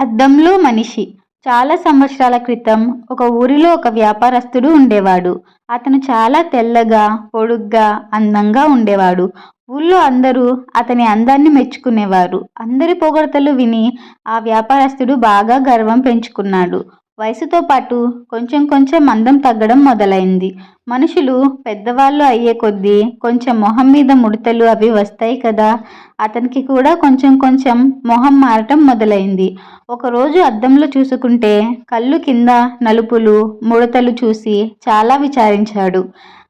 అద్దంలో మనిషి. చాలా సంవత్సరాల క్రితం ఒక ఊరిలో ఒక వ్యాపారస్తుడు ఉండేవాడు. అతను చాలా తెల్లగా పొడుగ్గా అందంగా ఉండేవాడు. ఊళ్ళో అందరూ అతని అందాన్ని మెచ్చుకునేవారు. అందరి పొగడతలు విని ఆ వ్యాపారస్తుడు బాగా గర్వం పెంచుకున్నాడు. వయసుతో పాటు కొంచెం కొంచెం అందం తగ్గడం మొదలైంది. మనుషులు పెద్దవాళ్ళు అయ్యే కొద్దీ కొంచెం మొహం మీద ముడతలు అవి వస్తాయి కదా. అతనికి కూడా కొంచెం కొంచెం మొహం మారటం మొదలైంది. ఒకరోజు అద్దంలో చూసుకుంటే కళ్ళు కింద నలుపులు ముడతలు చూసి చాలా విచారించాడు.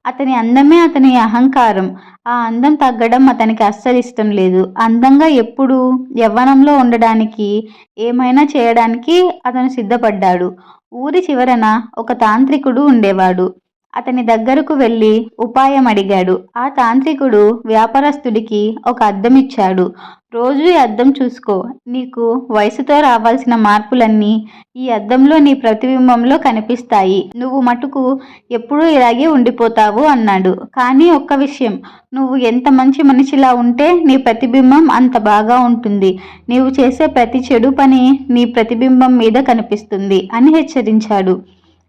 అతని అందమే అతని అహంకారం. ఆ అందం తగ్గడం అతనికి అస్సలు ఇష్టం లేదు. అందంగా ఎప్పుడు? యవ్వనంలో ఉండడానికి ఏమైనా చేయడానికి అతను సిద్ధపడ్డాడు. ఊరి చివరన ఒక తాంత్రికుడు ఉండేవాడు. అతని దగ్గరకు వెళ్ళి ఉపాయం అడిగాడు. ఆ తాంత్రికుడు వ్యాపారస్తుడికి ఒక అద్దం ఇచ్చాడు. రోజు ఈ అద్దం చూసుకో. నీకు వయసుతో రావాల్సిన మార్పులన్నీ ఈ అద్దంలో నీ ప్రతిబింబంలో కనిపిస్తాయి. నువ్వు మటుకు ఎప్పుడూ ఇలాగే ఉండిపోతావు అన్నాడు. కానీ ఒక్క విషయం. నువ్వు ఎంత మంచి మనిషిలా ఉంటే నీ ప్రతిబింబం అంత బాగా ఉంటుంది. నీవు చేసే ప్రతి చెడు పని నీ ప్రతిబింబం మీద కనిపిస్తుంది అని హెచ్చరించాడు.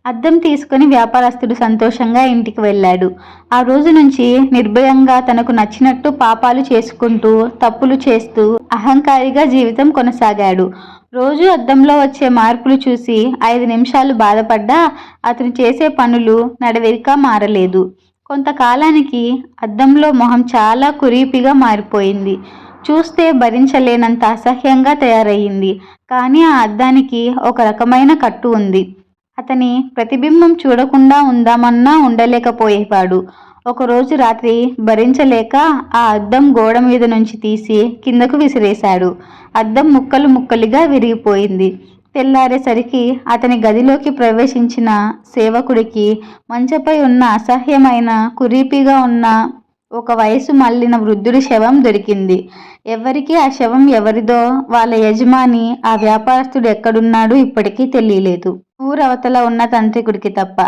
అద్దం తీసుకుని వ్యాపారస్తుడు సంతోషంగా ఇంటికి వెళ్ళాడు. ఆ రోజు నుంచి నిర్భయంగా తనకు నచ్చినట్టు పాపాలు చేసుకుంటూ తప్పులు చేస్తూ అహంకారిగా జీవితం కొనసాగాడు. రోజు అద్దంలో వచ్చే మార్పులు చూసి ఐదు నిమిషాలు బాధపడ్డా అతను చేసే పనులు నడవెరిక మారలేదు. కొంతకాలానికి అద్దంలో మొహం చాలా కురీపిగా మారిపోయింది. చూస్తే భరించలేనంత అసహ్యంగా తయారయ్యింది. కానీ ఆ అద్దానికి ఒక రకమైన కట్టు ఉంది. అతని ప్రతిబింబం చూడకుండా ఉందామన్నా ఉండలేకపోయేవాడు. ఒకరోజు రాత్రి భరించలేక ఆ అద్దం గోడ మీద నుంచి తీసి కిందకు విసిరేశాడు. అద్దం ముక్కలు ముక్కలుగా విరిగిపోయింది. తెల్లారేసరికి అతని గదిలోకి ప్రవేశించిన సేవకుడికి మంచపై ఉన్న అసహ్యమైన కురీపిగా ఉన్న ఒక వయసు మళ్ళిన వృద్ధుడి శవం దొరికింది. ఎవరికి ఆ శవం ఎవరిదో వాళ్ళ యజమాని ఆ వ్యాపారస్తుడు ఎక్కడున్నాడు ఇప్పటికీ తెలియలేదు. ఊరవతల ఉన్న తంత్రికుడికి తప్ప